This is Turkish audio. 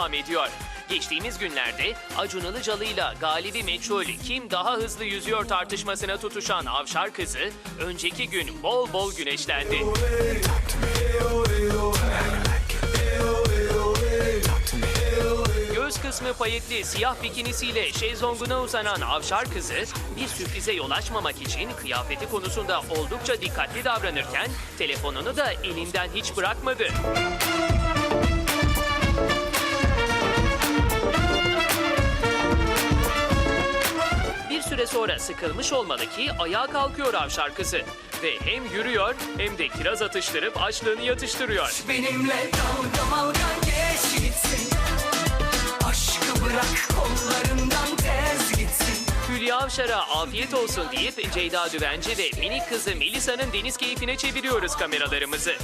devam ediyor. Geçtiğimiz günlerde Acun Ilıcalı'yla galibi meçhul kim daha hızlı yüzüyor tartışmasına tutuşan Avşar kızı önceki gün bol bol güneşlendi. Göğüs kısmı payetli siyah bikinisiyle şezlonguna uzanan Avşar kızı bir sürprize yol açmamak için kıyafeti konusunda oldukça dikkatli davranırken telefonunu da elinden hiç bırakmadı. Süre sonra sıkılmış olmalı ki ayağa kalkıyor Avşar kızı ve hem yürüyor hem de kiraz atıştırıp açlığını yatıştırıyor. Benimle dalga malga geç gitsin Aşkı bırak kollarından tez gitsin Hülya Avşar'a afiyet olsun deyip Ceyda Düvenci ve minik kızı Melisa'nın deniz keyfine çeviriyoruz kameralarımızı.